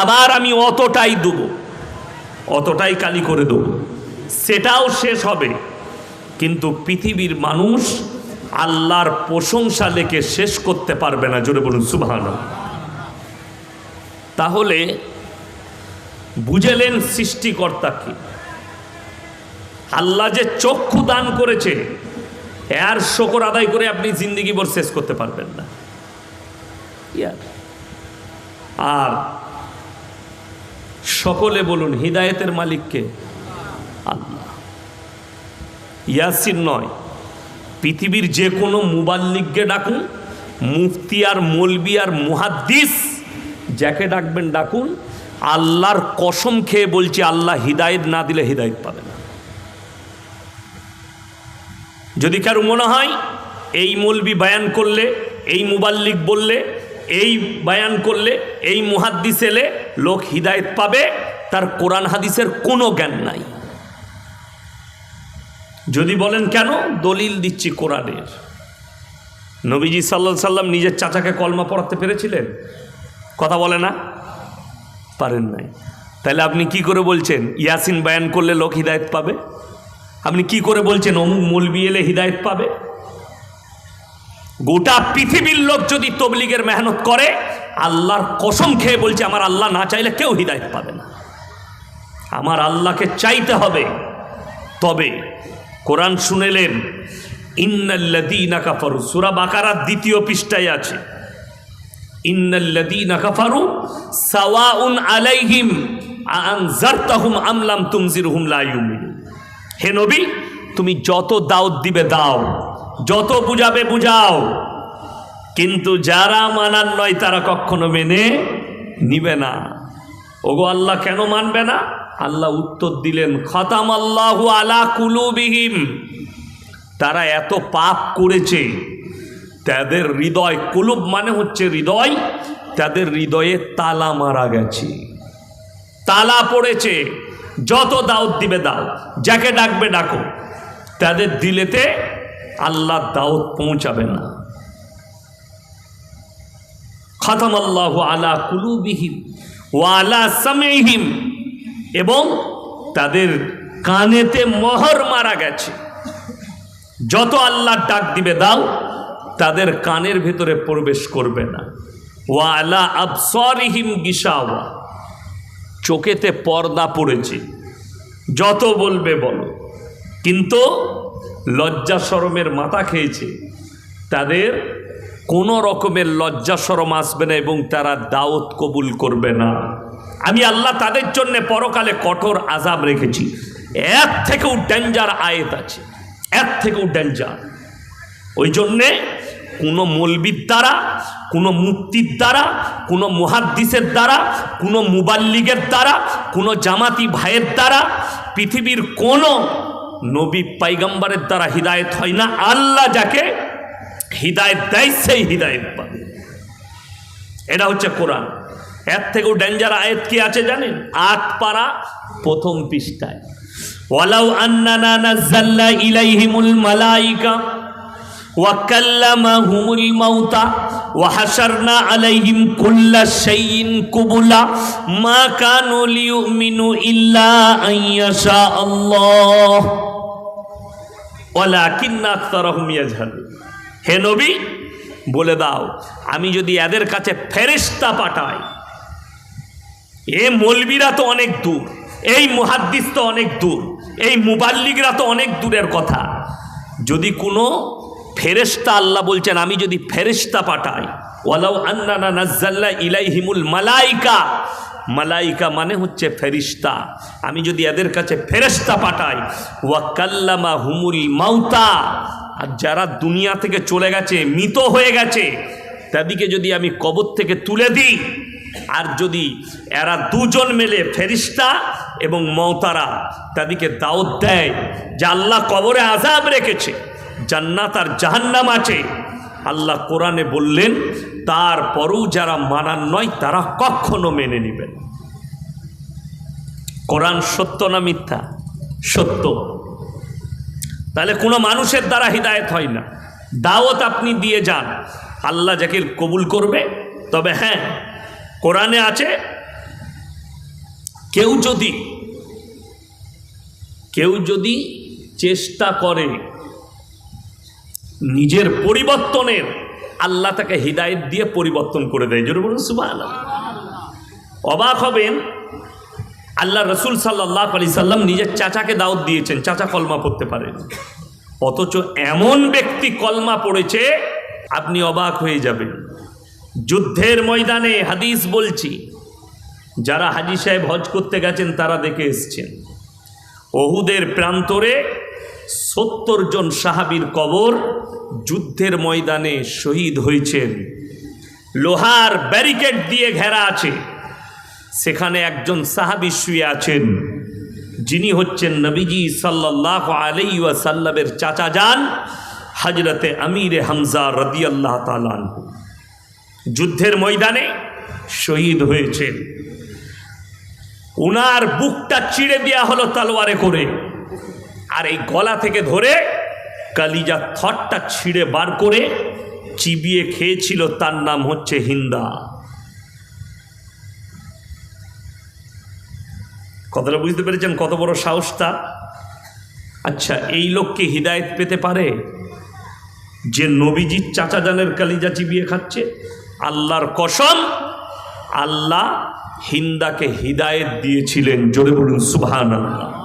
আবার আমি অতটাই দেবো অতটাই কালি করে দেবো। সেটাও শেষ হবে। কিন্তু পৃথিবীর মানুষ আল্লাহর প্রশংসা লেখে শেষ করতে পারবে না। জোরে বলুন সুবহান তাহলে বুঝেলেন সৃষ্টিকর্তাকে আল্লাহ যে চক্ষু দান করেছে, এর শকর আদায় করে আপনি জিন্দিগি ভর শেষ করতে পারবেন না। আর সকলে বলুন, হৃদায়তের মালিককে আল্লাহ। ইয়াসিন নয়, পৃথিবীর যে কোনো মুবাল্লিককে ডাকুন, মুফতি আর মলবি আর মুহাদ্দিস, যাকে ডাকবেন ডাকুন, আল্লাহর কসম খেয়ে বলছি, আল্লাহ হিদায়ত না দিলে হিদায়ত পাবে না। যদি কারও মনে হয়, এই মলবি বায়ান করলে, এই মুবাল্লিক বললে এই বায়ান করলে, এই মুহাদ্দিস এলে লোক হিদায়ত পাবে, তার কোরআন হাদিসের কোনো জ্ঞান নাই। যদি বলেন কেন? দলিল দিচ্ছি কোরআনের। নবীজি সাল্লা সাল্লাম নিজের চাচাকে কলমা পড়াতে পেরেছিলেন? কথা বলে না? পারেন নাই। তাহলে আপনি কি করে বলছেন, ইয়াসিন বায়ান করলে লোক হিদায়ত পাবে? আপনি কি করে বলছেন, অমুক মলবি এলে হিদায়ত পাবে? গোটা পৃথিবীর লোক যদি তবলিগের মেহনত করে, আল্লাহর কসম খেয়ে বলছে, আমার আল্লাহ না চাইলে কেউ হিদায়ত পাবে না। আমার আল্লাহকে চাইতে হবে। তবে কোরআন শুনেলেন ইন্নাল্লাদিনা কাফারু। সুরা বাকারার দ্বিতীয় পৃষ্ঠায় আছে ইন্নাল্লাদিনা কাফারু সাওয়াউন আলাইহিম আনজারতাহুম আমলাম তুমজিরহুম লা ইউমিনুন। হে নবী, তুমি যত দাওয়াত দিবে দাও। যত বুঝাবে বুঝাও। কিন্তু যারা মানার নয়, তারা কখনো মেনে নিবে না। ওগো আল্লাহ কেন মানবে না? আল্লাহ উত্তর দিলেন খতাম আল্লাহু আলা কুলুবিহিম। তারা এত পাপ করেছে, তাদের হৃদয় কুলুব মানে হচ্ছে হৃদয়, তাদের হৃদয়ে তালা মারা গেছে। তালা পড়েছে, যত দাওয়াত দিবে দাও, যাকে ডাকবে ডাকো। তাদের দিলেতে আল্লাহ দাওয়াত পৌঁছাবে না। খতম আল্লাহ আলা কুলুবিহিম ও আলা সামেহিম এবং তাদের কানেতে মহর মারা গেছে। যত আল্লাহ ডাক দিবে দাও, তাদের কানের ভেতরে প্রবেশ করবে না। ওয়া আলা আবসরিহিম গিসাওয়া চোখেতে পর্দা পড়েছে। যত বলবে বলো। কিন্তু লজ্জা সরমের মাথা খেয়েছে। তাদের কোনো রকমের লজ্জা সরম আসবে না এবং তারা দাওয়াত কবুল করবে না। আমি আল্লাহ তাদের জন্য পরকালে কঠোর আজাব রেখেছি। এর থেকেও ডেঞ্জার আয়েত আছে। এর থেকেও ডেঞ্জার ওই জন্যে কোনো মলবির দ্বারা, কোনো মুক্তির দ্বারা, কোনো মুহাদ্দিসের দ্বারা, কোনো মুবাল্লিগের দ্বারা, কোনো জামাতি ভাইয়ের দ্বারা পৃথিবীর কোনো নবী পাইগাম্বারের দ্বারা হিদায়ত হয় না আল্লাহ যাকে হিদায়ত দেয় সেই হিদায়ত পাবে এটা হচ্ছে কোরআন এর থেকেও ডেঞ্জার আয়াত কি আছে জানেন আট পারা প্রথম পৃষ্ঠায় ওয়ালাউ আন্নানা নাযালনা ইলাইহিমুল মালাইকা وكلمهم الموتى وحشرنا عليهم كل شيء قبلا ما كانوا ليؤمنوا إلا أن يشاء الله হে নবী, বলে দাও, আমি যদি এদের কাছে ফেরেস্তা পাঠাই, এ মলবিরা তো অনেক দূর, এই মুহাদ্দিস তো অনেক দূর, এই মুবাল্লিকরা তো অনেক দূরের কথা। যদি কোনো ফেরেস্তা আল্লাহ বলছেন, আমি যদি ফেরেস্তা পাঠাই, ওয়ালাউ আন্না নাজ্জাল্লা ইলাইহিমুল মালাইকা মালাইকা মানে হচ্ছে ফেরিস্তা। আমি যদি এদের কাছে ফেরেশতা পাঠাই ওয়া কাল্লামা হুমুল মাউতা, আর যারা দুনিয়া থেকে চলে গেছে, মৃত হয়ে গেছে, তাদেরকে যদি আমি কবর থেকে তুলে দিই, আর যদি এরা দুজন মেলে ফেরিস্তা এবং মৌতারা তাদেরকে দাওয়াত দেয় যে আল্লাহ কবরে আজাব রেখেছে, জান্নাত আর জাহান্নাম আছে। আল্লাহ কোরআনে বললেন তারপরও যারা মানার নয়, তারা কখনো মেনে নেবেন কোরআন সত্য না মিথ্যা? সত্য। তাহলে কোনো মানুষের দ্বারা হিদায়ত হয় না। দাওয়াত আপনি দিয়ে যান। আল্লাহ যাকে কবুল করবে। তবে হ্যাঁ কোরআনে আছে, কেউ যদি কেউ যদি চেষ্টা করে নিজের পরিবর্তনের আল্লাহ তাকে হৃদায়ত দিয়ে পরিবর্তন করে দেয়। জোরে বলুন সুবাহ অবাক হবেন, আল্লাহ রসুল সাল্লাহ আলি সাল্লাম নিজের চাচাকে দাওয়াত দিয়েছেন, চাচা কলমা পড়তে পারেন। অথচ এমন ব্যক্তি কলমা পড়েছে, আপনি অবাক হয়ে যাবেন। যুদ্ধের ময়দানে হাদিস বলছি, যারা হাজি সাহেব হজ করতে গেছেন তারা দেখে এসছেন। অহুদের প্রান্তরে সত্তর জন সাহাবীর কবর যুদ্ধের ময়দানে শহীদ হয়েছেন। লোহার ব্যারিকেড দিয়ে ঘেরা আছে। সেখানে একজন সাহাবি শুয়ে আছেন। যিনি হচ্ছেন নবীজি সাল্লাহ আলাই সাল্লামের চাচা যান হজরতে আমিরে হামজা রদি আল্লাহ তালান যুদ্ধের ময়দানে শহীদ হয়েছেন। উনার বুকটা চিড়ে দেওয়া হলো তলোয়ারে করে। আর এই গলা থেকে ধরে কালিজা থটটা ছিঁড়ে বার করে চিবিয়ে খেয়েছিল, তার নাম হচ্ছে হিন্দা। কথাটা বুঝতে পেরেছেন কত বড় সাহস আচ্ছা এই লোককে হৃদায়ত পেতে পারে যে নবীজির চাচা জানের কালিজা চিবিয়ে খাচ্ছে? আল্লাহর কসম, আল্লাহ হিন্দাকে হৃদায়ত দিয়েছিলেন, জোরে বলুন সুবহান আল্লাহ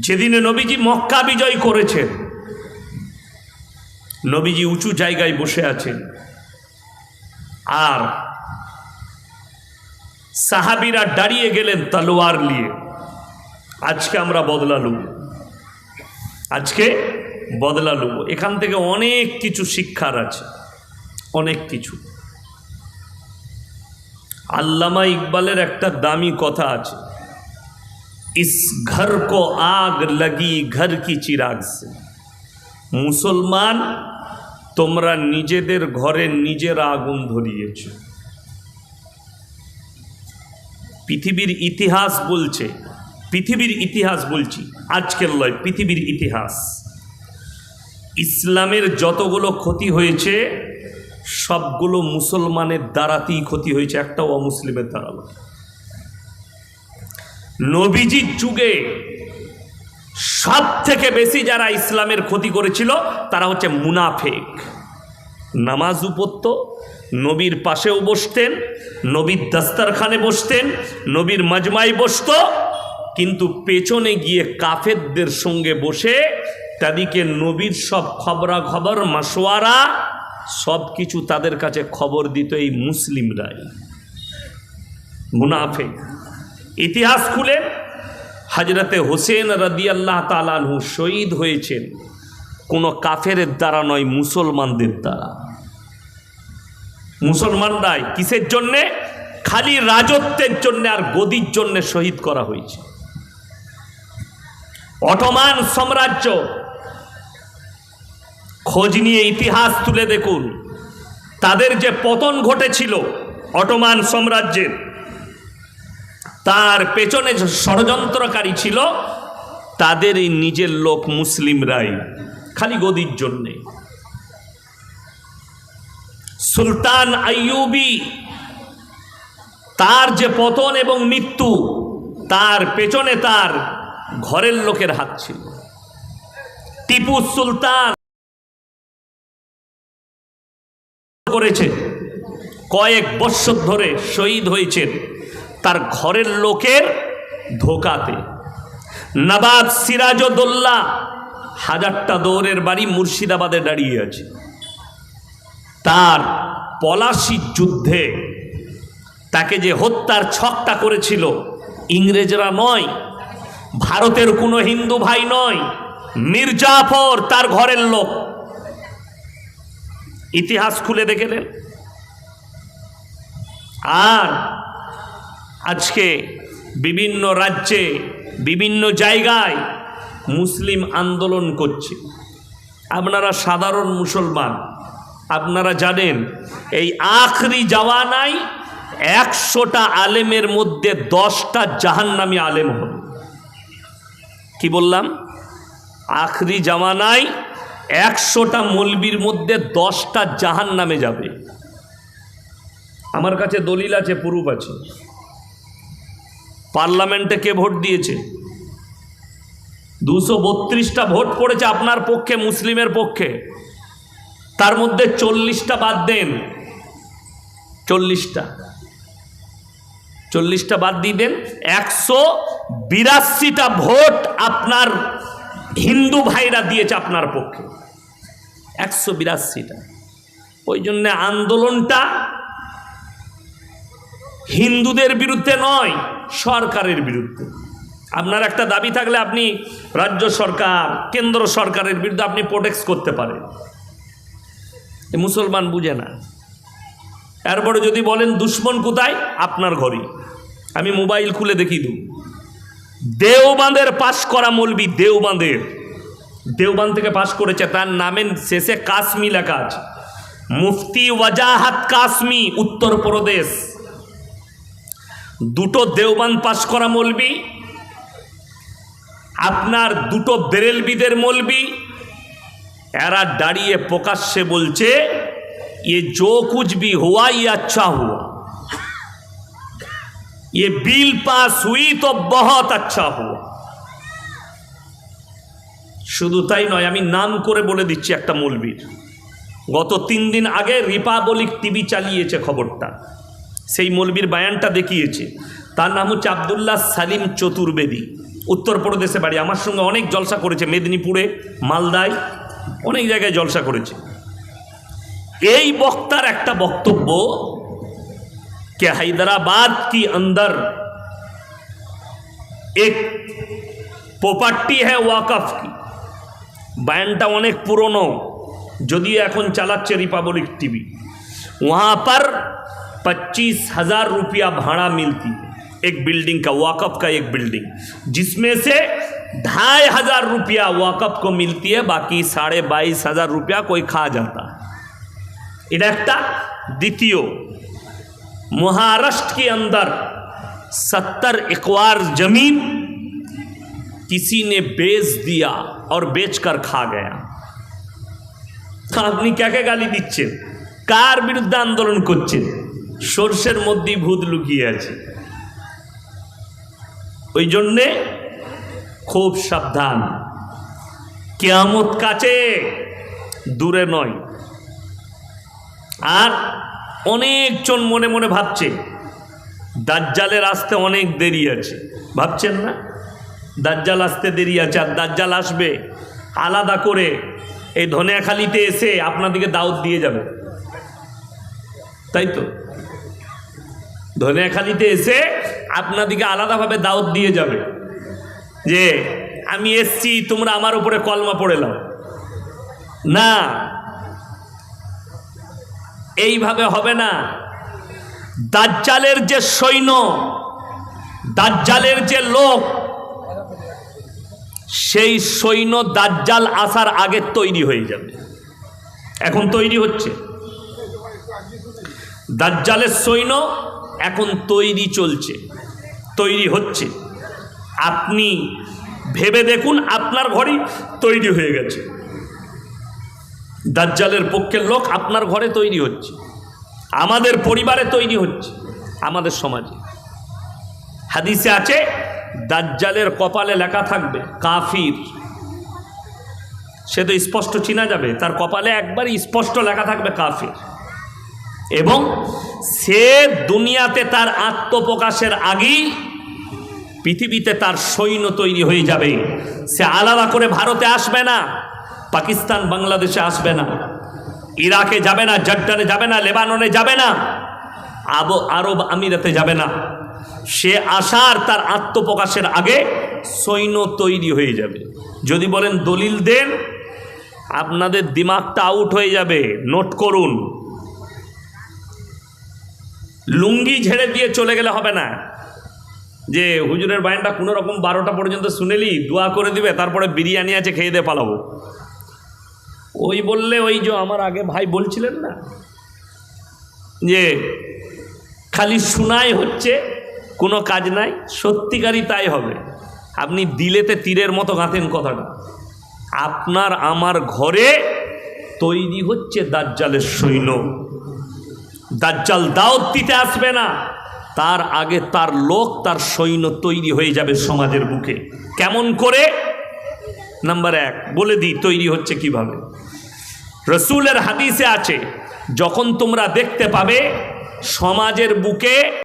যেদিনে নবীজি মক্কা বিজয় করেছেন, নবীজি উঁচু জায়গায় বসে আছেন। আর সাহাবিরা দাঁড়িয়ে গেলেন তলোয়ার নিয়ে। আজকে আমরা বদলালু আজকে বদলালু এখান থেকে অনেক কিছু শিক্ষার আছে। অনেক কিছু। আল্লামা ইকবালের একটা দামি কথা আছে। ইস ঘর কো আগ লাগি ঘর কি চিরাগ সে মুসলমান তোমরা নিজেদের ঘরে নিজের আগুন ধরিয়েছ পৃথিবীর ইতিহাস বলছে, পৃথিবীর ইতিহাস বলছি, আজকের লয় পৃথিবীর ইতিহাস। ইসলামের যতগুলো ক্ষতি হয়েছে, সবগুলো মুসলমানের দ্বারাতেই ক্ষতি হয়েছে একটাও অমুসলিমের দ্বারা নয়। নবীজির যুগে সব থেকে বেশি যারা ইসলামের ক্ষতি করেছিল, তারা হচ্ছে মুনাফেক। নামাজ উপত্য, নবীর পাশেও বসতেন, নবীর দাস্তারখানে বসতেন, নবীর মাজমাই বসত, কিন্তু পেছনে গিয়ে কাফেরদের সঙ্গে বসে তাদেরকে নবীর সব খবরা খবর মাসোয়ারা সব কিছু তাদের কাছে খবর দিত এই মুসলিমরাই। মুনাফেক। ইতিহাস খুলে হাজরতে হোসেন রাদি আল্লাহ তালানহু শহীদ হয়েছেন। কোনো কাফেরের দ্বারা নয়, মুসলমানদের দ্বারা। মুসলমানরাই কিসের জন্যে? খালি রাজত্বের জন্য আর গদির জন্য শহীদ করা হয়েছে। অটোমান সাম্রাজ্য। খোঁজ নিয়ে ইতিহাস তুলে দেখুন। তাদের যে পতন ঘটেছিল অটোমান সাম্রাজ্যের তার পেছনে ষড়যন্ত্রকারী ছিল, তাদের এই নিজের লোক মুসলিমরাই খালি গদির জন্যে। সুলতান আইয়ুবি তার যে পতন এবং মৃত্যু, তার পেছনে তার ঘরের লোকের হাত ছিল। টিপু সুলতান করেছে। কয়েক বৎসর ধরে শহীদ হয়েছেন। তার ঘরের লোকের ধোকাতে। নবাব সিরাজউদ্দৌলা হাজারটা দৌড়ের বাড়ি মুর্শিদাবাদে দাঁড়িয়ে আছে। তার পলাশির যুদ্ধে তাকে যে হত্যার ছকটা করেছিল, ইংরেজরা নয়, ভারতের কোনো হিন্দু ভাই নয়, মির্জাফর তার ঘরের লোক। ইতিহাস খুলে দেখেলেন আর আজকে বিভিন্ন রাজ্যে, বিভিন্ন জায়গায় মুসলিম আন্দোলন করছে। আপনারা সাধারণ মুসলমান, আপনারা জানেন, এই আখরি জাওয়ানায় একশোটা আলেমের মধ্যে দশটা জাহান্নামী আলেম হবে কি বললাম? আখরি জামানায় একশোটা মলবির মধ্যে দশটা জাহান নামে যাবে। আমার কাছে দলিল আছে, প্রুফ আছে। পার্লামেন্টে কে ভোট দিয়েছে? দুশো বত্রিশটা ভোট পড়েছে আপনার পক্ষে, মুসলিমের পক্ষে। তার মধ্যে চল্লিশটা বাদ দেন। চল্লিশটা। চল্লিশটা বাদ দিয়ে দেন। একশো বিরাশিটা ভোট আপনার হিন্দু ভাইরা দিয়েছে আপনার পক্ষে। একশো বিরাশিটা। ওই জন্যে আন্দোলনটা হিন্দুদের বিরুদ্ধে নয় সরকারের বিরুদ্ধে। আপনার একটা দাবি থাকলে আপনি রাজ্য সরকার, কেন্দ্র সরকারের বিরুদ্ধে আপনি প্রোটেক্ট করতে পারেন। মুসলমান বুঝে না। এরপরে যদি বলেন, দুশ্মন কোথায়? আপনার ঘরই। আমি মোবাইল খুলে দেখি দু দেওবাঁধের পাশ করা মলবি দেওবাঁধের। দেওবান থেকে পাশ করেছে, তার নামের শেষে কাশ্মী লেখা আছে। মুফতি ওয়াজাহাত কাশ্মী, উত্তরপ্রদেশ। দুটো দেওবান পাশ করা মলবি আপনার দুটো বেরেলবিদের মলবি এরা দাঁড়িয়ে প্রকাশ্যে বলছে ये जो कुछ भी हुआ ये अच्छा हुआ ये बिल पास हुई तो बहुत अच्छा हुआ শুধু তাই নয় আমি নাম করে বলে দিচ্ছি একটা মৌলবীর গত তিন দিন আগে রিপাবলিক টিভি চালিয়েছে খবরটা সেই মৌলবীর বায়ানটা দেখিয়েছে। তার নাম হচ্ছে আবদুল্লাহ সালিম চতুর্বেদী। উত্তরপ্রদেশে বাড়ি। আমার সঙ্গে অনেক জলসা করেছে। মেদিনীপুরে, মালদায় অনেক জায়গায় জলসা করেছে। এই বক্তার একটা বক্তব্য, কে হায়দ্রাবাদ কি অন্দর এক প্রপার্টি হ্যাঁ ওয়াকফ কি? বায়ানটা অনেক পুরনো, যদিও এখন চালাচ্ছে রিপাবলিক টিভি ওহা পর पच्चीस हजार रुपया भाड़ा मिलती है एक बिल्डिंग का वाकफ का एक बिल्डिंग जिसमें से ढाई हजार रुपया वाकफ को मिलती है बाकी साढ़े बाईस हजार रुपया कोई खा जाता है এটা একটা দ্বিতীয় महाराष्ट्र के अंदर सत्तर एकवार जमीन किसी ने बेच दिया और बेचकर खा गया আপনি কাকে গালি দিচ্ছেন কার বিরুদ্ধে আন্দোলন করছেন সর্ষের মধ্যেই ভূত লুকিয়ে আছে। ওই জন্যে খুব সাবধান। কেয়ামত কাছে দূরে নয়। আর অনেকজন মনে মনে ভাবছে, দাজ্জালের আসতে অনেক দেরি আছে। ভাবছেন না? দাজ্জাল আসতে দেরি আছে আর দাজ্জাল আসবে আলাদা করে। এই ধনিয়াখালিতে এসে আপনাদেরকে দাওয়াত দিয়ে যাবে। তাই তো? ধনিয়াখালিতে এসে আপনাদেরকে আলাদাভাবে দাওয়াত দিয়ে যাবে। যে, আমি এসছি, তোমরা আমার উপরে কলমা পড়ে নাও। না। এইভাবে হবে না। দাজ্জালের যে সৈন্য, দাজ্জালের যে লোক, সেই সৈন্য দাজ্জাল আসার আগে তৈরি হয়ে যাবে। এখন তৈরি হচ্ছে। দাজ্জালের সৈন্য এখন তৈরি চলছে, তৈরি হচ্ছে। আপনি ভেবে দেখুন আপনার ঘরই তৈরি হয়ে গেছে। দাজ্জালের পক্ষের লোক আপনার ঘরে তৈরি হচ্ছে। আমাদের পরিবারে তৈরি হচ্ছে, আমাদের সমাজে। হাদিসে আছে, দাজ্জালের কপালে লেখা থাকবে, কাফির। সে তো স্পষ্ট চিনা যাবে, তার কপালে একবার স্পষ্ট লেখা থাকবে কাফির। এবং সে দুনিয়াতে তার আত্মপ্রকাশের আগেই পৃথিবীতে তার সৈন্য তৈরি হয়ে যাবে। সে আলাদা করে ভারতে আসবে না, পাকিস্তান বাংলাদেশে আসবে না, ইরাকে যাবে না, জর্ডানে যাবে না, লেবাননে যাবে না, আব আরব আমিরাতে যাবে না। সে আসার তার আত্মপ্রকাশের আগে সৈন্য তৈরি হয়ে যাবে। যদি বলেন দলিল দেন, আপনাদের দিমাগটা আউট হয়ে যাবে। নোট করুন। লুঙ্গি ঝেড়ে দিয়ে চলে গেলে হবে না। যে হুজুরের বায়নটা কোনো রকম বারোটা পর্যন্ত শুনেলি, দোয়া করে দিবে, তারপরে বিরিয়ানি আছে, খেয়ে দিয়ে পালাবো। ওই বললে, ওই যে আমার আগে ভাই বলছিলেন না, যে খালি শোনাই হচ্ছে, কোনো কাজ নাই, সত্যিকারই তাই হবে। আপনি দিলেতে তীরের মতো গাঁথেন কথাটা। আপনার আমার ঘরে তৈরি হচ্ছে দাজ্জালের সৈন্য। দাজ্জাল দাওয়াত দিতে আসবে না। তার আগে তার লোক, তার সৈন্য তৈরি হয়ে যাবে সমাজের বুকে। কেমন করে? নাম্বার এক, বলে দিই তৈরি হচ্ছে কীভাবে। রসুলের হাদিসে আছে, যখন তোমরা দেখতে পাবে সমাজের বুকে